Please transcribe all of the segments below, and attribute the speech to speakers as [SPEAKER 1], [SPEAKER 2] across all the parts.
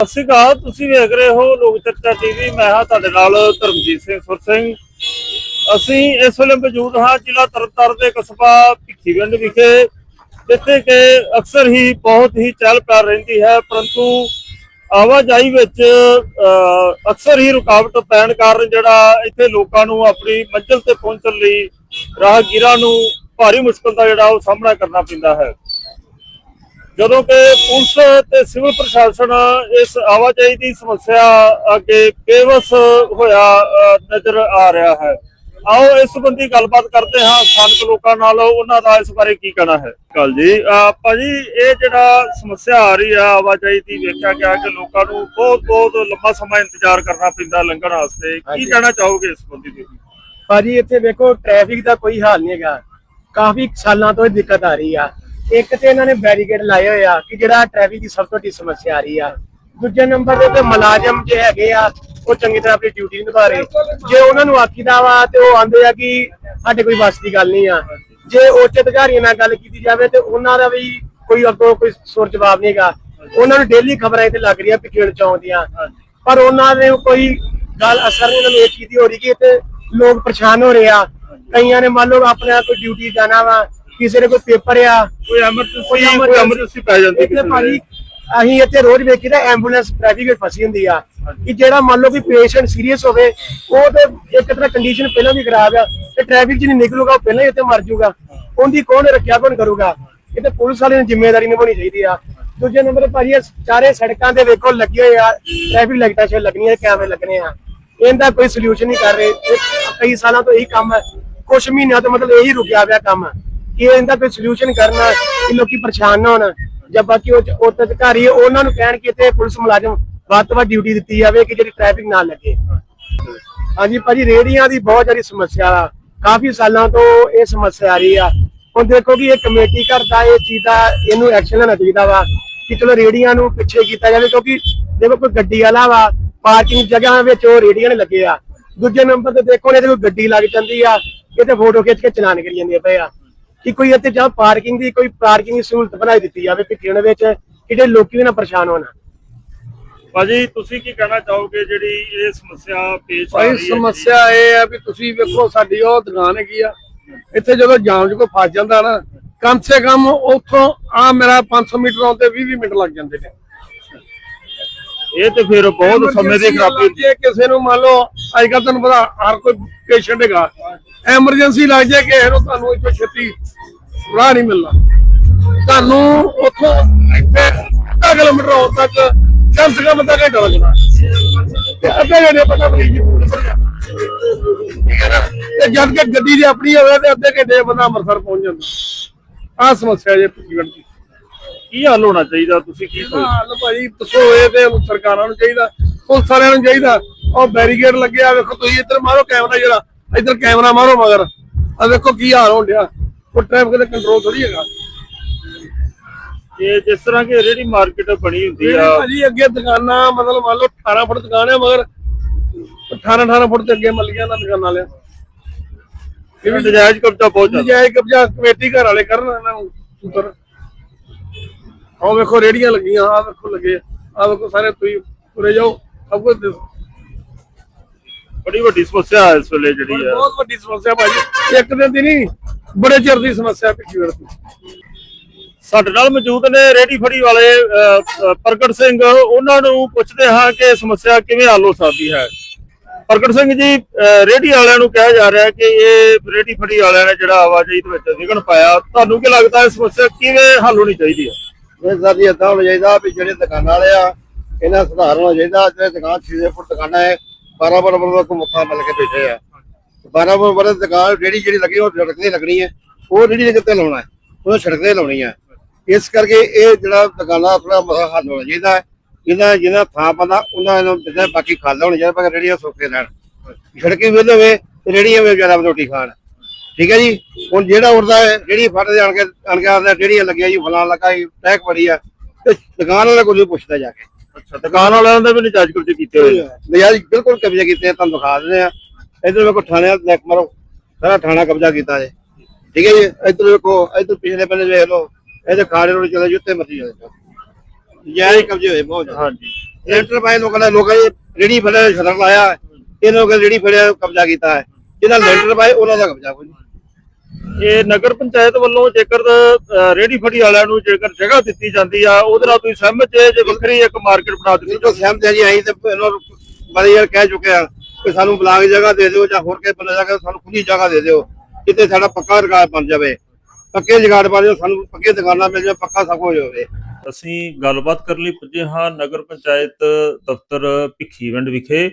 [SPEAKER 1] ਸਤਿ ਸ਼੍ਰੀ ਅਕਾਲ, ਤੁਸੀਂ ਵੇਖ ਰਹੇ ਹੋ ਲੋਕ ਚਰਚਾ ਟੀਵੀ ਮੈਂ ਹਾਂ ਤੁਹਾਡੇ ਨਾਲ ਧਰਮਜੀਤ ਸਿੰਘ ਸੁਰ ਸਿੰਘ। ਅਸੀਂ ਇਸ ਵੇਲੇ ਮੌਜੂਦ ਹਾਂ ਜ਼ਿਲ੍ਹਾ ਤਰਨਤਾਰਨ ਦੇ ਕਸਬਾ ਭਿੱਖੀਵਿੰਡ ਵਿਖੇ, ਜਿੱਥੇ ਕਿ ਅਕਸਰ ਹੀ ਬਹੁਤ ਹੀ ਚਹਿਲ ਪਹਿਲ ਰਹਿੰਦੀ ਹੈ, ਪਰੰਤੂ ਆਵਾਜਾਈ ਵਿੱਚ ਅਕਸਰ ਹੀ ਰੁਕਾਵਟ ਪੈਣ ਕਾਰਨ ਜਿਹੜਾ ਇੱਥੇ ਲੋਕਾਂ ਨੂੰ ਆਪਣੀ ਮੰਜ਼ਿਲ ਤੇ ਪਹੁੰਚਣ ਲਈ ਰਾਹਗੀਰਾਂ ਨੂੰ ਭਾਰੀ ਮੁਸ਼ਕਲ ਦਾ ਜਿਹੜਾ ਉਹ ਸਾਹਮਣਾ ਕਰਨਾ ਪੈਂਦਾ ਹੈ। ਜਦੋਂ ਕਿ ਪੁਲਿਸ ਤੇ ਸਿਵਲ ਪ੍ਰਸ਼ਾਸਨ ਇਸ ਆਵਾਜਾਈ ਦੀ ਸਮੱਸਿਆ ਅੱਗੇ ਬੇਵਸ ਹੋਇਆ ਨਜ਼ਰ ਆ ਰਿਹਾ ਹੈ। ਆਓ ਇਸ ਸੰਬੰਧੀ ਗੱਲਬਾਤ ਕਰਦੇ ਹਾਂ ਸਥਾਨਕ ਲੋਕਾਂ ਨਾਲ। ਉਹਨਾਂ ਦਾ ਇਸ ਬਾਰੇ ਕੀ ਕਹਿਣਾ ਹੈ? ਕੱਲ ਜੀ ਭਾਜੀ ਇਹ ਜਿਹੜਾ ਸਮੱਸਿਆ ਆ ਰਹੀ ਆ ਆਵਾਜਾਈ ਦੀ ਵੇਖਿਆ ਗਿਆ ਕਿ ਲੋਕਾਂ ਨੂੰ ਬਹੁਤ ਬਹੁਤ ਲੰਬਾ ਸਮਾਂ ਇੰਤਜ਼ਾਰ ਕਰਨਾ ਪੈਂਦਾ ਲੰਘਣ ਵਾਸਤੇ। ਕੀ। ਕਹਿਣਾ ਚਾਹੋਗੇ ਇਸ ਸੰਬੰਧੀ ਤੁਸੀਂ?
[SPEAKER 2] ਭਾਜੀ ਇੱਥੇ ਵੇਖੋ ਟ੍ਰੈਫਿਕ ਦਾ ਕੋਈ ਹਾਲ ਨਹੀਂ ਹੈਗਾ। ਕਾਫੀ ਸਾਲਾਂ ਤੋਂ ਇਹ ਦਿੱਕਤ ਆ ਰਹੀ ਆ। ਇੱਕ ਤੇ ਇਹਨਾਂ ਨੇ ਬੈਰੀਕੇਡ ਲਾਏ ਹੋਏ ਆ ਕਿ ਜਿਹੜਾ ਟ੍ਰੈਫਿਕ ਦੀ ਸਭ ਤੋਂ ਵੱਡੀ ਸਮੱਸਿਆ ਆ ਰਹੀ ਆ। ਦੂਜੇ ਨੰਬਰ ਦੇ ਤੇ ਮੁਲਾਜ਼ਮ ਜੇ ਹੈਗੇ ਆ, ਉਹ ਚੰਗੀ ਤਰ੍ਹਾਂ ਆਪਣੀ ਡਿਊਟੀ ਨਿਭਾ ਰਹੇ। ਜੇ ਉਹਨਾਂ ਨੂੰ ਆਖੀਦਾ ਵਾ ਤੇ ਉਹ ਆਂਦੇ ਆ ਕਿ ਸਾਡੇ ਕੋਈ ਬਸ ਦੀ ਗੱਲ ਨਹੀਂ ਆ। ਜੇ ਉੱਚ ਅਧਿਕਾਰੀਆਂ ਨਾਲ ਗੱਲ ਕੀਤੀ ਜਾਵੇ ਤੇ ਉਹਨਾਂ ਦਾ ਵੀ ਕੋਈ ਅੱਗੋਂ ਕੋਈ ਸੁਰ ਜਵਾਬ ਨਹੀਂ ਹੈਗਾ। ਉਹਨਾਂ ਨੂੰ ਡੇਲੀ ਖਬਰਾਂ ਇੱਥੇ ਲੱਗ ਰਹੀਆਂ ਪਿਛੇੜ ਚੌਂਕ ਦੀਆਂ ਪਰ ਉਹਨਾਂ ਨੇ ਕੋਈ ਗੱਲ ਅਸਰ ਨਹੀਂ, ਉਹਨਾਂ ਨੂੰ ਇਹ ਚੀਜ਼ ਦੀ ਹੋ ਰਹੀ ਕਿ ਇੱਥੇ ਲੋਕ ਪਰੇਸ਼ਾਨ ਹੋ ਰਹੇ ਆ। ਕਈਆਂ ਨੇ ਮੰਨ ਲਓ ਆਪਣੇ ਕੋਈ ਡਿਊਟੀ ਜਾਣਾ ਵਾ ਕਿਸੇ ਨੇ ਕੋਈ ਪੇਪਰ ਆ
[SPEAKER 1] ਕੋਈ ਐਮਰਜੈਂਸੀ ਕੋਈ ਐਮਰਜੈਂਸੀ ਪੈ ਜਾਂਦੀ
[SPEAKER 2] ਇੱਥੇ
[SPEAKER 1] ਕਿਸੇ
[SPEAKER 2] ਭਾਜੀ
[SPEAKER 1] ਵੇਲੇ।
[SPEAKER 2] ਅਸੀਂ ਇੱਥੇ ਰੋਜ਼ ਵੇਖੀਦਾ ਐਂਬੂਲੈਂਸ ਟ੍ਰੈਫਿਕ ਵਿੱਚ ਫਸੀ ਹੁੰਦੀ ਆ। ਕਿ ਜਿਹੜਾ ਮੰਨ ਲਓ ਕਿ ਪੇਸ਼ੈਂਟ ਸੀਰੀਅਸ ਹੋਵੇ ਉਹ ਤੇ ਇੱਕ ਤਰ੍ਹਾਂ ਕੰਡੀਸ਼ਨ ਪਹਿਲਾਂ ਵੀ ਖਰਾਬ ਆ ਤੇ ਟ੍ਰੈਫਿਕ 'ਚ ਨਹੀਂ ਨਿਕਲੂਗਾ ਉਹ ਪਹਿਲਾਂ ਹੀ ਇੱਥੇ ਮਰ ਜਾਊਗਾ। ਉਹਦੀ ਕੌਣ ਰੱਖਿਆ ਕੌਣ ਕਰੂਗਾ? ਇਹ ਤੇ ਪੁਲਿਸ ਵਾਲਿਆਂ ਨੂੰ ਜ਼ਿੰਮੇਵਾਰੀ ਨਿਭਾਉਣੀ ਚਾਹੀਦੀ ਆ। ਦੂਜੇ ਨੰਬਰ ਤੇ ਭਾਜੀ ਇਹ ਚਾਰੇ ਸੜਕਾਂ ਦੇ ਵੇਖੋ ਲੱਗੇ ਹੋਏ ਆ ਟ੍ਰੈਫਿਕ ਲਾਈਟਾਂ ਸ਼ੇ ਲੱਗਣੀਆਂ ਕੈਮਰੇ ਲੱਗਣੇ ਆ। ਇਹਦਾ ਕੋਈ ਸੋਲੂਸ਼ਨ ਨਹੀਂ ਕਰ ਰਹੇ। ਇਹ ਕਈ ਸਾਲਾਂ ਤੋਂ ਇਹੀ ਕੰਮ ਹੈ। ਕੁਝ ਮਹੀਨਿਆਂ ਤੋਂ ਮਤਲਬ ਇਹੀ ਰੁਕਿਆ ਹੋਇਆ ਕੰਮ। ਹੈ ਕਿ ਇਹਦਾ ਕੋਈ ਸੋਲੂਸ਼ਨ ਕਰਨਾ ਕਿ ਲੋਕੀ ਪਰੇਸ਼ਾਨ ਨਾ ਹੋਣ। ਜਾਂ ਬਾਕੀ ਉਹ ਉੱਚ ਅਧਿਕਾਰੀ ਉਹਨਾਂ ਨੂੰ ਕਹਿਣ ਕਿ ਇੱਥੇ ਪੁਲਿਸ ਮੁਲਾਜ਼ਮ ਵੱਧ ਤੋਂ ਵੱਧ ਡਿਊਟੀ ਦਿੱਤੀ ਜਾਵੇ ਕਿ ਜਿਹੜੀ ਟ੍ਰੈਫਿਕ ਨਾ ਲੱਗੇ। ਹਾਂਜੀ, ਭਾਜੀ, ਰੇੜੀਆਂ ਦੀ ਬਹੁਤ ਜ਼ਿਆਦਾ ਸਮੱਸਿਆ ਆ। ਕਾਫੀ ਸਾਲਾਂ ਤੋਂ ਇਹ ਸਮੱਸਿਆ ਆ ਰਹੀ ਆ। ਹੁਣ ਦੇਖੋ ਕਿ ਇਹ ਕਮੇਟੀ ਕਰਦਾ ਇਹ ਚੀਜ਼ ਦਾ ਇਹਨੂੰ ਐਕਸ਼ਨ ਲੈਣਾ ਚਾਹੀਦਾ ਵਾ ਕਿ ਚਲੋ ਰੇੜੀਆਂ ਨੂੰ ਪਿੱਛੇ ਕੀਤਾ ਜਾਵੇ ਕਿਉਂਕਿ ਦੇਖੋ ਕੋਈ ਗੱਡੀ ਵਾਲਾ ਵਾ ਪਾਰਕਿੰਗ ਜਗ੍ਹਾ ਵਿੱਚ ਉਹ ਰੇੜੀਆਂ ਨੇ ਲੱਗੇ ਆ। ਦੂਜੇ ਨੰਬਰ ਤੇ ਦੇਖੋ ਨੇ ਕੋਈ ਗੱਡੀ ਲੱਗ ਜਾਂਦੀ ਆ, ਇਹ ਤੇ ਫੋਟੋ ਖਿੱਚ ਕੇ ਚਲਾਨ ਕਰੀ ਜਾਂਦੇ ਪਏ ਆ। ਕਿ ਕੋਈ ਇੱਥੇ ਜਾਂ ਪਾਰਕਿੰਗ ਦੀ ਕੋਈ ਪਾਰਕਿੰਗ ਦੀ ਸਹੂਲਤ ਬਣਾਈ ਦਿੱਤੀ ਜਾਵੇ ਪਿੱਛੇ ਵਿੱਚ ਕਿ ਜਿਹੜੇ ਲੋਕੀ ਵੀ ਨਾ ਪਰੇਸ਼ਾਨ ਹੋਣ।
[SPEAKER 1] ਭਾਜੀ ਤੁਸੀਂ ਕੀ ਕਹਿਣਾ ਚਾਹੋਗੇ ਜਿਹੜੀ ਇਹ ਸਮੱਸਿਆ ਪੇਸ਼ ਆ
[SPEAKER 3] ਭਾਈ
[SPEAKER 1] ਰਹੀ ਹੈ
[SPEAKER 3] ਸਮੱਸਿਆ ਇਹ ਹੈ ਵੀ ਤੁਸੀਂ ਵੇਖੋ ਸਾਡੀ ਉਹ ਦੁਕਾਨ ਹੈਗੀ ਆ ਇੱਥੇ ਜਦੋਂ ਜਾਮ 'ਚ ਕੋਈ ਫਸ ਜਾਂਦਾ ਨਾ ਕਮ ਸੇ ਕਮ ਉੱਥੋਂ ਆ ਮੇਰਾ 500 ਮੀਟਰ ਆਉਂਦੇ 20 20 ਮਿੰਟ ਲੱਗ ਜਾਂਦੇ ਨੇ।
[SPEAKER 1] ਇਹ ਤੇ ਫਿਰ ਬਹੁਤ ਸਮੇਂ ਦੀ ਖਰਾਬੀ
[SPEAKER 3] ਜੇ ਕਿਸੇ ਨੂੰ ਮੰਨ ਲਓ ਅੱਜ ਕੱਲ ਤੁਹਾਨੂੰ ਪਤਾ ਹਰ ਕੋਈ ਪੇਸ਼ੈਂਟ ਹੈਗਾ। ਐਮਰਜੈਂਸੀ ਲੱਗ ਜਾਏ ਕਿਸੇ ਨੂੰ ਤੁਹਾਨੂੰ ਇੱਥੋਂ ਛੇਤੀ ਰਾਹ ਨਹੀਂ ਮਿਲਣਾ। ਤੁਹਾਨੂੰ ਉੱਥੋਂ ਇੱਥੇ ਅੱਧਾ ਕਿਲੋਮੀਟਰ ਆਉਣ ਤੱਕ ਕਮ ਸੇ ਕਮ ਅੱਧਾ ਘੰਟਾ ਲੱਗਣਾ। ਤੇ ਅੱਧੇ ਘੰਟੇ ਪਤਾ ਮਰੀਜ਼ ਨੂੰ ਉੱਪਰ ਜਾਣਾ। ਠੀਕ ਹੈ ਨਾ? ਤੇ ਜਦ ਕਿ ਗੱਡੀ ਦੀ ਆਪਣੀ ਹੋਵੇ ਤੇ ਅੱਧੇ ਘੰਟੇ ਬੰਦਾ ਅੰਮ੍ਰਿਤਸਰ ਪਹੁੰਚ ਜਾਂਦਾ। ਆਹ ਸਮੱਸਿਆ ਜੇ ਜੀਵਨ ਦੀ।
[SPEAKER 1] ਕੀ ਹੱਲ ਹੋਣਾ ਚਾਹੀਦਾ? ਤੁਸੀਂ ਕੀ
[SPEAKER 3] ਹਾਲ ਦੱਸੋ ਇਹ ਤੇ ਸਰਕਾਰਾਂ ਨੂੰ ਚਾਹੀਦਾ ਪੁਲਿਸ ਵਾਲਿਆਂ ਨੂੰ ਚਾਹੀਦਾ। ਉਹ ਬੈਰੀਕੇਡ ਲੱਗਿਆ ਵੇਖੋ ਤੁਸੀਂ ਇੱਧਰ ਮਾਰੋ ਕੈਮਰਾ ਜਿਹੜਾ ਇੱਧਰ ਕੈਮਰਾ ਮਾਰੋ ਮਗਰ। ਆ ਵੇਖੋ ਕੀ ਹਾਲ ਹੋਣ ਡਿਆ। ਉਹ ਟ੍ਰੈਫਿਕ ਦੇ ਕੰਟਰੋਲ ਥੋੜੀ ਹੈਗਾ।
[SPEAKER 1] ਇਹ ਜਿਸ ਤਰ੍ਹਾਂ ਕਿ ਰੇੜੀ ਮਾਰਕੀਟ ਬਣੀ ਹੁੰਦੀ ਆ।
[SPEAKER 3] ਭਾਜੀ ਅੱਗੇ ਦੁਕਾਨਾਂ ਮਤਲਬ ਮੰਨ ਲਓ 18 ਫੁੱਟ ਦੁਕਾਨ ਹੈ ਮਗਰ 18 18 ਫੁੱਟ ਤੇ ਅੱਗੇ ਮੱਲੀਆਂ ਦਾ ਦੁਕਾਨ ਵਾਲਿਆਂ
[SPEAKER 1] ਇਹ ਵੀ ਨਜਾਇਜ਼ ਕਬਜ਼ਾ ਬਹੁਤ ਜ਼ਿਆਦਾ।
[SPEAKER 3] ਜਾਇ ਕਬਜ਼ਾ ਕਮੇਟੀ ਘਰ ਵਾਲੇ ਕਰਨ ਇਹਨਾਂ ਨੂੰ ਉੱਪਰ। ਆਹ ਵੇਖੋ ਰੇੜੀਆਂ ਲੱਗੀਆਂ ਆਹ ਵੇਖੋ ਲੱਗੇ ਆਹ ਵੇਖੋ ਸਾਰੇ ਤੁਸੀਂ ਤੁਰੇ ਜਾਓ ਸਭ ਕੁਝ
[SPEAKER 1] ਬੜੀ ਵੱਡੀ ਸਮੱਸਿਆ ਇਸ ਵੇਲੇ ਜਿਹੜੀ ਆ।
[SPEAKER 3] ਬਹੁਤ ਵੱਡੀ ਸਮੱਸਿਆ ਭਾਜੀ ਇੱਕ ਦਿਨ ਦੀ ਨਹੀਂ ਬੜੇ ਚਿਰ ਦੀ ਸਮੱਸਿਆ ਪਿੱਛੇ ਵਰਤੀ
[SPEAKER 1] ਸਾਡੇ ਨਾਲ ਮੌਜੂਦ ਨੇ ਰੇੜੀ ਫੜੀ ਵਾਲੇ ਪ੍ਰਗਟ ਸਿੰਘ ਉਹਨਾਂ ਨੂੰ ਪੁੱਛਦੇ ਹਾਂ ਕਿ ਸਮੱਸਿਆ ਕਿਵੇਂ ਹੱਲ ਹੋ ਸਕਦੀ ਹੈ ਪ੍ਰਗਟ ਸਿੰਘ ਜੀ ਅ, ਵਾਲਿਆਂ ਨੂੰ ਕਿਹਾ ਜਾ ਰਿਹਾ ਕਿ ਇਹ ਰੇੜੀ ਫੜੀ ਵਾਲਿਆਂ ਨੇ ਜਿਹੜਾ ਆਵਾਜਾਈ ਦੇ ਵਿੱਚ ਵਿਘਨ ਪਾਇਆ ਤੁਹਾਨੂੰ ਕੀ ਲੱਗਦਾ ਇਹ ਸਮੱਸਿਆ ਕਿਵੇਂ ਹੱਲ ਹੋਣੀ ਚਾਹੀਦੀ ਹੈ
[SPEAKER 4] ਇਹ ਸਰ ਜੀ ਹੋਣਾ ਚਾਹੀਦਾ ਵੀ ਜਿਹੜੇ ਦੁਕਾਨਾਂ ਵਾਲੇ ਆ ਇਹਨਾਂ ਸੁਧਾਰ ਹੋਣਾ ਚਾਹੀਦਾ ਜਿਹੜੇ ਦੁਕਾਨ 6 ਫੁੱਟ ਦੁਕਾਨਾਂ ਹੈ 12 ਬਰਾਬਰ ਦਾ ਮੁੱਖਾ ਮਿਲ ਕੇ ਬੈਠੇ ਆ 12 ਬਰਾਬਰ ਦੀ ਦੁਕਾਨ ਜਿਹੜੀ ਜਿਹੜੀ ਲੱਗੀ ਉਹ ਸੜਕ ਤੇ ਲੱਗਣੀ ਹੈ ਉਹ ਜਿਹੜੀ ਜਗ੍ਹਾ ਤੇ ਲਾਉਣਾ ਹੈ ਉਹ ਸੜਕ ਤੇ ਲਾਉਣੀ ਹੈ ਇਸ ਕਰਕੇ ਇਹ ਜਿਹੜਾ ਦੁਕਾਨਾਂ ਥੋੜਾ ਮਸਲਾ ਹੱਲ ਹੋਣਾ ਚਾਹੀਦਾ ਹੈ ਜਿਹਨਾਂ ਜਿਹਨਾਂ ਥਾਂ ਪਤਾ ਉਹਨਾਂ ਨੂੰ ਜਿੱਦਾਂ ਬਾਕੀ ਖਾਲਾ ਹੋਣਾ ਚਾਹੀਦਾ ਪਰ ਰੇੜੀਆਂ ਸੁੱਕੇ ਰਹਿਣ ਸੜਕੀ ਵਿਹਲੇ ਹੋਵੇ ਤੇ ਰੇੜੀਆਂ ਵੀ ਜ਼ਿਆਦਾ ਰੋਟੀ ਖਾਣ ਠੀਕ ਹੈ ਜੀ ਹੁਣ ਜਿਹੜਾ ਉੜਦਾ ਹੈ ਜਿਹੜੀ ਫੜਦੇ ਆਣ ਕੇ ਆਣ ਕੇ ਆਉਂਦਾ ਜਿਹੜੀਆਂ ਲੱਗੀਆਂ ਜੀ ਫਲਾਂ ਲੱਗਾ ਜੀ ਟੈਕ ਬੜੀ ਆ ਤੇ ਦੁਕਾਨ ਵਾਲਾ ਕੋਈ ਪੁੱਛਦਾ ਜਾ ਕੇ
[SPEAKER 1] ਅੱਛਾ ਦੁਕਾਨ ਵਾਲਿਆਂ ਦੇ ਵੀ ਨਜਾਇਜ਼ ਕਬਜ਼ੇ ਕੀਤੇ ਹੋਏ ਆ
[SPEAKER 4] ਨਜਾਇਜ਼ ਬਿਲਕੁਲ ਕਬਜ਼ਾ ਕੀਤੇ ਤੁਹਾਨੂੰ ਦਿਖਾ ਦਿੰਦੇ ਆ ਇਧਰ ਵੇਖੋ ਥਾਣੇ ਦਾ ਨੈਕ ਮਾਰੋ ਸਾਰਾ ਥਾਣਾ ਕਬਜ਼ਾ ਕੀਤਾ ਜੇ। ਠੀਕ ਹੈ ਜੀ? ਇਧਰ ਵੇਖੋ ਇਧਰ ਪਿਛਲੇ ਬੰਨੇ ਵੇਖ ਲਓ ਇਹਦੇ ਖਾੜੇ ਰੋਡ ਚਲੇ ਜੁੱਤੇ ਮੱਤੀ ਜਾਂਦੇ ਨਜਾਇਜ਼ ਕਬਜ਼ੇ ਹੋਏ ਬਹੁਤ
[SPEAKER 1] ਹਾਂਜੀ।
[SPEAKER 4] ਲੈਂਟਰ ਪਾਏ ਲੋਕਾਂ ਨੇ ਲੋਕਾਂ ਨੇ ਰੇੜੀ ਫੜਿਆ ਸ਼ਟਰ ਲਾਇਆ ਇਹਨਾਂ ਲੋਕਾਂ ਨੇ ਰੇੜੀ ਫੜਿਆ ਕਬਜ਼ਾ ਕੀਤਾ ਹੈ। ਜਿਹਨਾਂ ਲੈਂਟਰ ਪਾਏ ਉਹਨਾਂ ਦਾ ਕਬਜ਼ਾ ਕੋਈ
[SPEAKER 1] ਇਹ ਨਗਰ ਪੰਚਾਇਤ ਵੱਲੋਂ ਜੇਕਰ ਰੇਹੜੀ ਫੜੀ ਵਾਲਿਆਂ ਨੂੰ ਜੇਕਰ ਜਗ੍ਹਾ ਦਿੱਤੀ ਜਾਂਦੀ ਆ ਉਹਦੇ ਨਾਲ ਤੁਸੀਂ ਸਹਿਮਤ ਜੇ ਜੇ ਵੱਖਰੀ ਇੱਕ ਮਾਰਕੀਟ ਬਣਾ ਦਿੱਤੀ
[SPEAKER 4] ਜੋ ਸਹਿਮਤ ਹੈ ਜੀ ਅਸੀਂ ਤੇ ਇਹਨਾਂ ਨੂੰ ਬੜੀ ਵਾਰ ਕਹਿ ਚੁੱਕੇ ਆ ਕਿ ਸਾਨੂੰ ਬਲਾਕ ਜਗ੍ਹਾ ਦੇ ਦਿਓ ਜਾਂ ਹੋਰ ਕਿਸੇ ਬੰਦੇ ਜਗ੍ਹਾ ਸਾਨੂੰ ਖੁੱਲੀ ਜਗ੍ਹਾ ਦੇ ਦਿਓ ਕਿਤੇ ਸਾਡਾ ਪੱਕਾ ਰਿਕਾਰਡ ਬਣ ਜਾਵੇ। ਪੱਕੇ ਰਿਕਾਰਡ ਬਣ ਜਾਵੇ, ਸਾਨੂੰ ਪੱਕੇ ਦੁਕਾਨਾਂ ਮਿਲ ਜਾਵੇ, ਪੱਕਾ ਸਭ ਕੁਝ ਹੋਵੇ।
[SPEAKER 1] ਅਸੀਂ ਗੱਲਬਾਤ ਕਰਨ ਲਈ ਪੁੱਜੇ ਹਾਂ ਨਗਰ ਪੰਚਾਇਤ ਦਫ਼ਤਰ ਭਿੱਖੀਵਿੰਡ ਵਿਖੇ,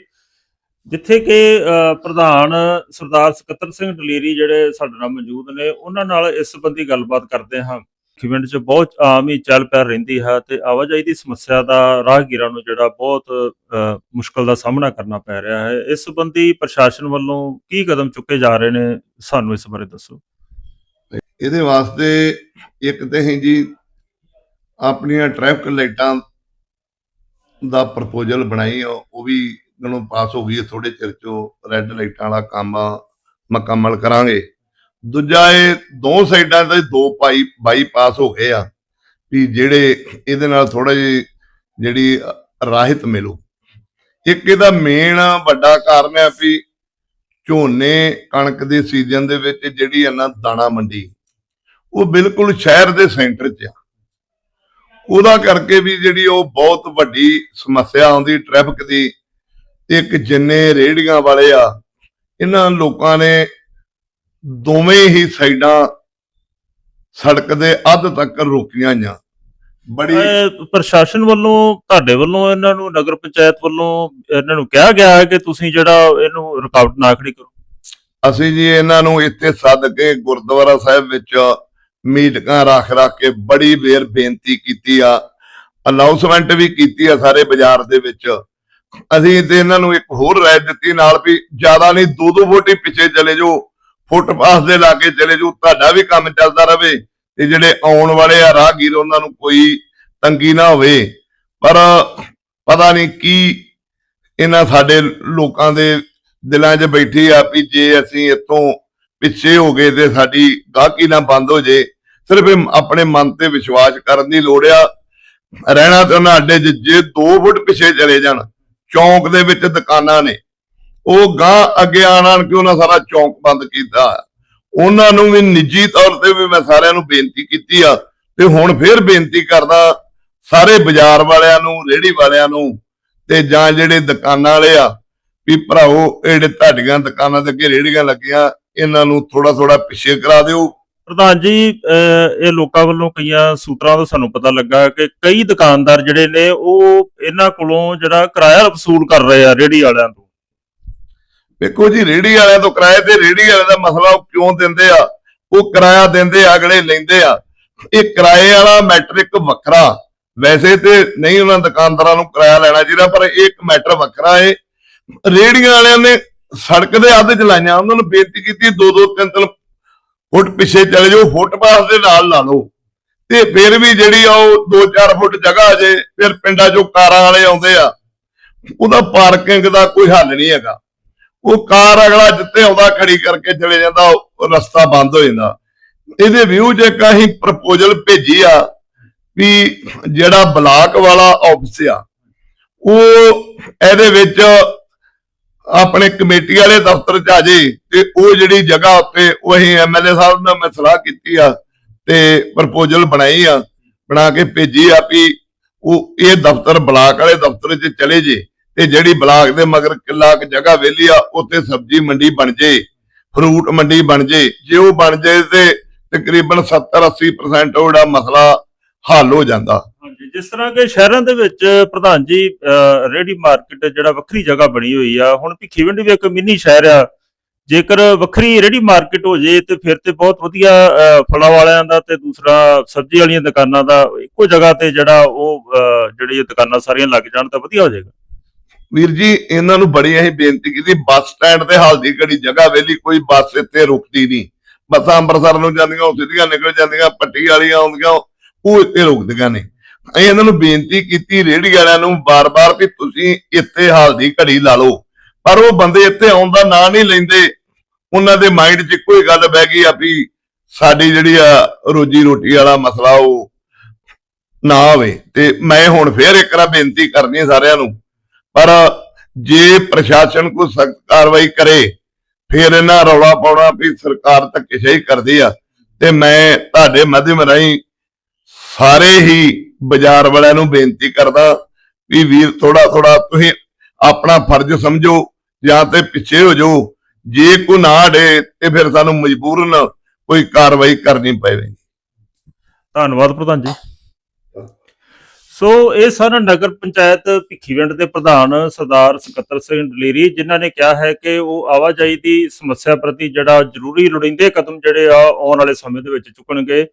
[SPEAKER 1] ਜਿੱਥੇ ਕਿ ਪ੍ਰਧਾਨ ਸਰਦਾਰ ਸਕੱਤਰ ਸਿੰਘ ਦਲੇਰੀ ਜਿਹੜੇ ਸਾਡੇ ਨਾਲ ਮੌਜੂਦ ਨੇ, ਉਹਨਾਂ ਨਾਲ ਇਸ ਸੰਬੰਧੀ ਗੱਲਬਾਤ ਕਰਦੇ ਹਾਂ। ਭਿੱਖੀਵਿੰਡ 'ਚ ਬਹੁਤ ਆਮ ਹੀ ਚੱਲ ਪੈਰ ਰਹਿੰਦੀ ਹੈ ਤੇ ਆਵਾਜਾਈ ਦੀ ਸਮੱਸਿਆ ਦਾ ਰਾਹਗੀਰਾਂ ਨੂੰ ਜਿਹੜਾ ਬਹੁਤ ਮੁਸ਼ਕਲ ਦਾ ਸਾਹਮਣਾ ਕਰਨਾ ਪੈ ਰਿਹਾ ਹੈ। ਇਸ ਸੰਬੰਧੀ ਪ੍ਰਸ਼ਾਸਨ ਵੱਲੋਂ ਕੀ ਕਦਮ ਚੁੱਕੇ ਜਾ ਰਹੇ ਨੇ ਸਾਨੂੰ ਇਸ ਬਾਰੇ ਦੱਸੋ।
[SPEAKER 5] ਇਹਦੇ ਵਾਸਤੇ ਇੱਕ ਤੇ ਹੈ ਜੀ ਆਪਣੀਆਂ ਟ੍ਰੈਫਿਕ ਲਾਈਟਾਂ ਦਾ ਪ੍ਰਪੋਜ਼ਲ ਬਣਾਈ ਆ, ਉਹ ਵੀ ਗਣੋਂ ਪਾਸ ਹੋ ਗਈ ਥੋੜੇ ਚਿਰ ਚੋਂ ਰੈੱਡ ਲਾਈਟਾਂ ਵਾਲਾ ਕੰਮ ਮੁਕੰਮਲ ਕਰਾਂਗੇ। ਦੂਜਾ ਇਹ ਦੋ ਸਾਈਡਾਂ ਤੇ ਦੋ ਪਾਈ ਬਾਈਪਾਸ ਹੋ ਗਏ ਆ ਵੀ ਜਿਹੜੇ ਇਹਦੇ ਨਾਲ ਥੋੜਾ ਜਿਹੀ ਜਿਹੜੀ ਰਾਹਤ ਮਿਲੂ। ਇੱਕ ਇਹਦਾ ਮੇਨ ਵੱਡਾ ਕਾਰਨ ਹੈ ਵੀ ਝੋਨੇ ਕਣਕ ਦੇ ਸੀਜ਼ਨ ਦੇ ਵਿੱਚ ਜਿਹੜੀ ਹੈ ਨਾ ਦਾਣਾ ਮੰਡੀ, ਉਹ ਬਿਲਕੁਲ ਸ਼ਹਿਰ ਦੇ ਸੈਂਟਰ 'ਚ ਆ। ਉਹਦਾ ਕਰਕੇ ਵੀ ਜਿਹੜੀ ਉਹ ਬਹੁਤ ਵੱਡੀ ਸਮੱਸਿਆ ਆਉਂਦੀ ਟ੍ਰੈਫਿਕ ਦੀ। ਇੱਕ ਜਿੰਨੇ ਰੇੜੀਆਂ ਵਾਲੇ ਆ, ਇਹਨਾਂ ਲੋਕਾਂ ਨੇ ਦੋਵੇਂ ਹੀ ਸਾਈਡਾਂ ਸੜਕ ਦੇ ਅੱਧ ਤੱਕ ਰੋਕੀਆਂ ਆ ਬੜੀ
[SPEAKER 1] ਪ੍ਰਸ਼ਾਸਨ ਵੱਲੋਂ ਤੁਹਾਡੇ ਵੱਲੋਂ ਇਹਨਾਂ ਨੂੰ ਨਗਰ ਪੰਚਾਇਤ ਵੱਲੋਂ ਇਹਨਾਂ ਨੂੰ ਕਿਹਾ ਗਿਆ ਹੈ ਕਿ ਤੁਸੀਂ ਜਿਹੜਾ ਇਹਨੂੰ ਰੁਕਾਵਟ ਨਾ ਖੜੀ ਕਰੋ।
[SPEAKER 5] ਅਸੀਂ ਜੀ ਇਹਨਾਂ ਨੂੰ ਇੱਥੇ ਸੱਦ ਕੇ ਗੁਰਦੁਆਰਾ ਸਾਹਿਬ ਵਿੱਚ ਮੀਟਿੰਗਾਂ ਰੱਖ ਰੱਖ ਕੇ ਬੜੀ ਵੇਰ ਬੇਨਤੀ ਕੀਤੀ ਆ। ਅਨਾਉਂਸਮੈਂਟ ਵੀ ਕੀਤੀ ਆ ਸਾਰੇ ਬਾਜ਼ਾਰ ਦੇ ਵਿੱਚ। ਅਸੀਂ ਤੇ ਇਹਨਾਂ ਨੂੰ ਇੱਕ ਹੋਰ ਰਾਏ ਦਿੱਤੀ ਨਾਲ ਵੀ ਜ਼ਿਆਦਾ ਨਹੀਂ ਦੋ ਦੋ ਫੁੱਟ ਹੀ ਪਿੱਛੇ ਚਲੇ ਜਾਓ। ਫੁੱਟਪਾਥ ਦੇ ਲਾਗੇ ਚਲੇ ਜਾਓ ਤੁਹਾਡਾ ਵੀ ਕੰਮ ਚੱਲਦਾ ਰਵੇ ਤੇ ਜਿਹੜੇ ਆਉਣ ਵਾਲੇ ਆ ਰਾਹਗੀਰ, ਉਹਨਾਂ ਨੂੰ ਕੋਈ ਤੰਗੀ ਨਾ ਹੋਵੇ। ਪਰ ਪਤਾ ਨਹੀਂ ਕੀ ਇਹਨਾਂ ਸਾਡੇ ਲੋਕਾਂ ਦੇ ਦਿਲਾਂ 'ਚ ਬੈਠੀ ਆ ਵੀ ਜੇ ਅਸੀਂ ਇੱਥੋਂ ਪਿੱਛੇ ਹੋ ਗਏ ਤੇ ਸਾਡੀ ਗਾਹਕੀ ਨਾ ਬੰਦ ਹੋ ਜੇ, ਸਿਰਫ ਆਪਣੇ ਮਨ ਤੇ ਵਿਸ਼ਵਾਸ ਕਰਨ ਦੀ ਲੋੜ ਆ। ਰਹਿਣਾ ਤੇ ਉਹਨਾਂ ਅੱਡੇ 'ਚ, ਜੇ 2 ਫੁੱਟ ਪਿੱਛੇ ਚਲੇ ਜਾਣ, ਚੌਂਕ ਦੇ ਵਿੱਚ ਦੁਕਾਨਾਂ ਨੇ। ਉਹ ਗਾਂ ਅੱਗੇ ਆਣਨ ਕਿ ਉਹਨਾਂ ਸਾਰਾ ਚੌਂਕ ਬੰਦ ਕੀਤਾ। ਉਹਨਾਂ ਨੂੰ ਵੀ ਨਿੱਜੀ ਤੌਰ ਤੇ ਵੀ ਮੈਂ ਸਾਰਿਆਂ ਨੂੰ ਬੇਨਤੀ ਕੀਤੀ ਆ ਤੇ ਹੁਣ ਫੇਰ ਬੇਨਤੀ ਕਰਦਾ ਸਾਰੇ ਬਾਜ਼ਾਰ ਵਾਲਿਆਂ ਨੂੰ, ਰੇਹੜੀ ਵਾਲਿਆਂ ਨੂੰ ਤੇ ਜਾਂ ਜਿਹੜੇ ਦੁਕਾਨਾਂ ਵਾਲੇ ਆ ਵੀ ਭਰਾਓ ਇਹ ਜਿਹੜੇ ਤੁਹਾਡੀਆਂ ਦੁਕਾਨਾਂ ਦੇ ਅੱਗੇ ਰੇੜੀਆਂ ਲੱਗੀਆਂ, ਇਹਨਾਂ ਨੂੰ ਥੋੜਾ ਥੋੜਾ ਪਿੱਛੇ ਕਰਾ ਦਿਓ।
[SPEAKER 1] ਪ੍ਰਧਾਨ ਜੀ, ਅਹ, ਇਹ ਲੋਕਾਂ ਵੱਲੋਂ ਕਈਆਂ ਸੂਤਰਾਂ ਤੋਂ ਸਾਨੂੰ ਪਤਾ ਲੱਗਾ ਕਿ ਕਈ ਦੁਕਾਨਦਾਰ ਜਿਹੜੇ ਨੇ, ਉਹ ਇਹਨਾਂ ਕੋਲੋਂ ਜਿਹੜਾ ਕਿਰਾਇਆ ਵਸੂਲ ਕਰ ਰਹੇ ਆ ਰੇਹੜੀ ਵਾਲਿਆਂ ਤੋਂ।
[SPEAKER 5] ਵੇਖੋ ਜੀ ਰੇੜੀ ਵਾਲਿਆਂ ਤੋਂ ਕਿਰਾਏ ਤੇ ਰੇੜੀ ਵਾਲਿਆਂ ਦਾ ਮਸਲਾ ਉਹ ਕਿਉਂ ਦਿੰਦੇ ਆ? ਉਹ ਕਿਰਾਇਆ ਦਿੰਦੇ ਆ, ਅਗਲੇ ਲੈਂਦੇ ਆ। ਇਹ ਕਿਰਾਏ ਵਾਲਾ ਮੈਟਰ ਇੱਕ ਵੱਖਰਾ। ਵੈਸੇ ਤੇ ਨਹੀਂ ਉਹਨਾਂ ਦੁਕਾਨਦਾਰਾਂ ਨੂੰ ਕਿਰਾਇਆ ਲੈਣਾ ਚਾਹੀਦਾ ਪਰ ਇਹ ਇੱਕ ਮੈਟਰ ਵੱਖਰਾ ਏ। ਰੇੜੀਆਂ ਵਾਲਿਆਂ ਨੇ ਸੜਕ ਦੇ ਅੱਧ ਚਲਾਈਆਂ ਉਹਨਾਂ ਨੂੰ ਬੇਨਤੀ ਕੀਤੀ ਦੋ ਦੋ ਤਿੰਨ ਤਿੰਨ ਫੁੱਟ ਪਿੱਛੇ ਚਲੇ ਜਾਓ ਫੁੱਟਪਾਥ ਦੇ ਨਾਲ ਲਾ ਲਓ। ਤੇ ਫਿਰ ਵੀ ਜਿਹੜੀ ਆ ਉਹ 2-4 ਫੁੱਟ ਜਗ੍ਹਾ ਜੇ ਫਿਰ ਪਿੰਡਾਂ 'ਚੋਂ ਕਾਰਾਂ ਵਾਲੇ ਆਉਂਦੇ ਆ। ਉਹਦਾ ਪਾਰਕਿੰਗ ਦਾ ਕੋਈ ਹੱਲ ਨਹੀਂ ਹੈਗਾ। ਉਹ ਕਾਰ ਅਗਲਾ ਜਿੱਤੇ ਆਉਂਦਾ, ਖੜੀ ਕਰਕੇ ਚਲੇ ਜਾਂਦਾ, ਉਹ ਰਸਤਾ ਬੰਦ ਹੋ ਜਾਂਦਾ। ਇਹਦੇ ਵਿਊ 'ਚ ਇੱਕ ਪ੍ਰਪੋਜ਼ਲ ਭੇਜੀ ਆ ਵੀ ਜਿਹੜਾ ਬਲਾਕ ਵਾਲਾ ਆਫਿਸ ਆ, ਉਹ ਇਹਦੇ ਵਿੱਚ ਆਪਣੇ ਕਮੇਟੀ ਵਾਲੇ ਦਫ਼ਤਰ 'ਚ ਆ ਜੇ ਤੇ ਉਹ ਜਿਹੜੀ ਜਗ੍ਹਾ ਉੱਤੇ ਉਹ ਅਸੀਂ ਐਮਐਲਏ ਸਾਹਿਬ ਨਾਲ ਮੈਂ ਸਲਾਹ ਕੀਤੀ ਆ ਤੇ ਪ੍ਰਪੋਜ਼ਲ ਬਣਾਈ ਆ, ਬਣਾ ਕੇ ਭੇਜੀ ਆ ਵੀ ਉਹ ਇਹ ਦਫ਼ਤਰ ਬਲਾਕ ਵਾਲੇ ਦਫ਼ਤਰ 'ਚ ਚਲੇ ਜੇ। ਤੇ ਜਿਹੜੀ ਬਲਾਕ ਦੇ ਮਗਰ ਕਿੱਲਾ ਕੁ ਜਗ੍ਹਾ ਵਿਹਲੀ ਆ ਉੱਥੇ ਸਬਜ਼ੀ ਮੰਡੀ ਬਣ ਜੇ ਫਰੂਟ ਮੰਡੀ ਬਣ ਜੇ ਜੇ ਉਹ ਬਣ ਜੇ ਤੇ ਤਕਰੀਬਨ 70-80% ਉਹ ਮਸਲਾ ਹੱਲ ਹੋ ਜਾਂਦਾ।
[SPEAKER 1] ਹਾਂਜੀ ਜਿਸ ਤਰ੍ਹਾਂ ਕਿ ਸ਼ਹਿਰਾਂ ਦੇ ਵਿੱਚ ਪ੍ਰਧਾਨ ਜੀ ਅਹ ਰੇਹੜੀ ਮਾਰਕੀਟ ਜਿਹੜਾ ਵੱਖਰੀ ਜਗ੍ਹਾ ਬਣੀ ਹੋਈ ਆ ਹੁਣ ਭਿੱਖੀਵਿੰਡ ਵੀ ਇੱਕ ਮਿੰਨੀ ਸ਼ਹਿਰ ਆ ਜੇਕਰ ਵੱਖਰੀ ਰੇਹੜੀ ਮਾਰਕੀਟ ਹੋ ਜੇ ਤੇ ਫਿਰ ਤੇ ਬਹੁਤ ਵਧੀਆ ਅਹ, ਫਲਾਂ ਵਾਲਿਆਂ ਦਾ ਤੇ ਦੂਸਰਾ ਸਬਜ਼ੀ ਵਾਲੀਆਂ ਦੁਕਾਨਾਂ ਦਾ ਇੱਕੋ ਜਗ੍ਹਾ ਤੇ ਜਿਹੜਾ ਉਹ ਅਹ, ਜਿਹੜੀ ਦੁਕਾਨਾਂ ਸਾਰੀਆਂ ਲੱਗ ਜਾਣ ਤਾਂ ਵਧੀਆ ਹੋ ਜਾਏਗਾ।
[SPEAKER 5] ਵੀਰ ਜੀ, ਇਹਨਾਂ ਨੂੰ ਬੜੀ ਅਸੀਂ ਬੇਨਤੀ ਕੀਤੀ, ਬੱਸ ਸਟੈਂਡ ਤੇ ਹਾਲਦੀ ਘੜੀ ਜਗ੍ਹਾ ਵੇਲੀ, ਕੋਈ ਬੱਸ ਇੱਥੇ ਰੁਕਦੀ ਨਹੀਂ। ਬੱਸਾਂ ਅੰਮ੍ਰਿਤਸਰ ਨੂੰ ਜਾਂਦੀਆਂ ਉਹ ਸਿੱਧੀਆਂ ਨਿਕਲ ਜਾਂਦੀਆਂ, ਪੱਟੀ ਵਾਲੀਆਂ ਆਉਂਦੀਆਂ, ਉਹ ਇੱਥੇ ਰੁਕਦੀਆਂ ਨੇ ਅਸੀਂ ਇਹਨਾਂ ਨੂੰ ਬੇਨਤੀ ਕੀਤੀ, ਰੇਹੜੀ ਵਾਲਿਆਂ ਨੂੰ ਬਾਰ-ਬਾਰ ਵੀ ਤੁਸੀਂ ਇੱਥੇ ਹਾਲਦੀ ਘੜੀ ਲਾ ਲਓ। ਪਰ ਉਹ ਬੰਦੇ ਇੱਥੇ ਆਉਣ ਦਾ ਨਾਂ ਨਹੀਂ ਲੈਂਦੇ। ਉਹਨਾਂ ਦੇ ਮਾਈਂਡ 'ਚ ਇੱਕੋ ਹੀ ਗੱਲ ਬਹਿ ਗਈ ਆ ਵੀ ਸਾਡੀ ਜਿਹੜੀ ਆ ਰੋਜੀ ਰੋਟੀ ਵਾਲਾ ਮਸਲਾ ਉਹ ਨਾ ਆਵੇ ਤੇ ਮੈਂ ਹੁਣ ਫੇਰ ਇੱਕ ਵਾਰ ਬੇਨਤੀ ਕਰਨੀ ਹੈ ਸਾਰਿਆਂ ਨੂੰ ਪਰ ਜੇ ਪ੍ਰਸ਼ਾਸਨ ਕੋਈ ਸਖਤ ਕਾਰਵਾਈ ਕਰੇ, ਫਿਰ ਇਹਨਾਂ ਰੌਲਾ ਪਾਉਣਾ ਵੀ ਸਰਕਾਰ ਧੱਕੇਸ਼ਾਹੀ ਕਰਦੀ ਆ। ਤੇ ਮੈਂ ਤੁਹਾਡੇ ਮਾਧਿਅਮ ਰਾਹੀਂ ਸਾਰੇ ਹੀ ਬਾਜ਼ਾਰ ਵਾਲਿਆਂ ਨੂੰ ਬੇਨਤੀ ਕਰਦਾ ਵੀ ਵੀਰ ਥੋੜਾ ਥੋੜਾ ਤੁਸੀਂ ਆਪਣਾ ਫਰਜ਼ ਸਮਝੋ, ਜਾਂ ਤੇ ਪਿੱਛੇ ਹੋ ਜਾਓ। ਜੇ ਕੋਈ ਨਾ ਅੜੇ ਤੇ ਫਿਰ ਸਾਨੂੰ ਮਜਬੂਰਨ ਕੋਈ ਕਾਰਵਾਈ ਕਰਨੀ ਪਵੇਗੀ
[SPEAKER 1] ਧੰਨਵਾਦ ਪ੍ਰਧਾਨ ਜੀ। ਸੋ ਇਹ ਸਨ ਨਗਰ ਪੰਚਾਇਤ ਭਿੱਖੀਵਿੰਡ ਦੇ ਪ੍ਰਧਾਨ ਸਰਦਾਰ ਸਕੱਤਰ ਸਿੰਘ ਦਲੇਰੀ ਜਿਨ੍ਹਾਂ ਨੇ ਕਿਹਾ ਹੈ ਕਿ ਉਹ ਆਵਾਜਾਈ ਦੀ ਸਮੱਸਿਆ ਪ੍ਰਤੀ ਜਿਹੜਾ ਜ਼ਰੂਰੀ ਲੋੜੀਂਦੇ ਕਦਮ ਜਿਹੜੇ ਆ ਆਉਣ ਵਾਲੇ ਸਮੇਂ ਦੇ ਵਿੱਚ ਚੁੱਕਣਗੇ।